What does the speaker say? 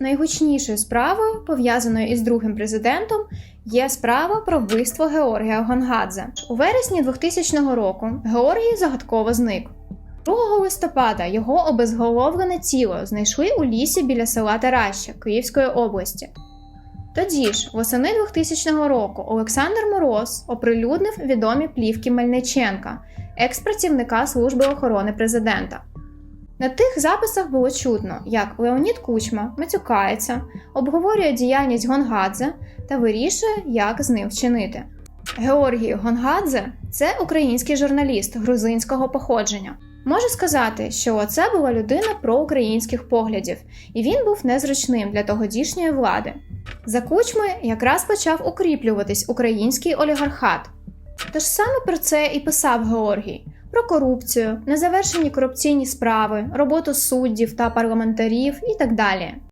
Найгучнішою справою, пов'язаною із другим президентом, є справа про вбивство Георгія Гонгадзе. У вересні 2000 року Георгій загадково зник. 2 листопада його обезголовлене тіло знайшли у лісі біля села Тараща Київської області. Тоді ж, восени 2000 року, Олександр Мороз оприлюднив відомі плівки Мельниченка, екс-працівника служби охорони президента. На тих записах було чутно, як Леонід Кучма матюкається, обговорює діяльність Гонгадзе та вирішує, як з ним вчинити. Георгій Гонгадзе це український журналіст грузинського походження. Можу сказати, що це була людина проукраїнських поглядів, і він був незручним для тогодішньої влади. За кучми якраз почав укріплюватись український олігархат. Тож саме про це і писав Георгій: про корупцію, незавершені корупційні справи, роботу суддів та парламентарів і так далі.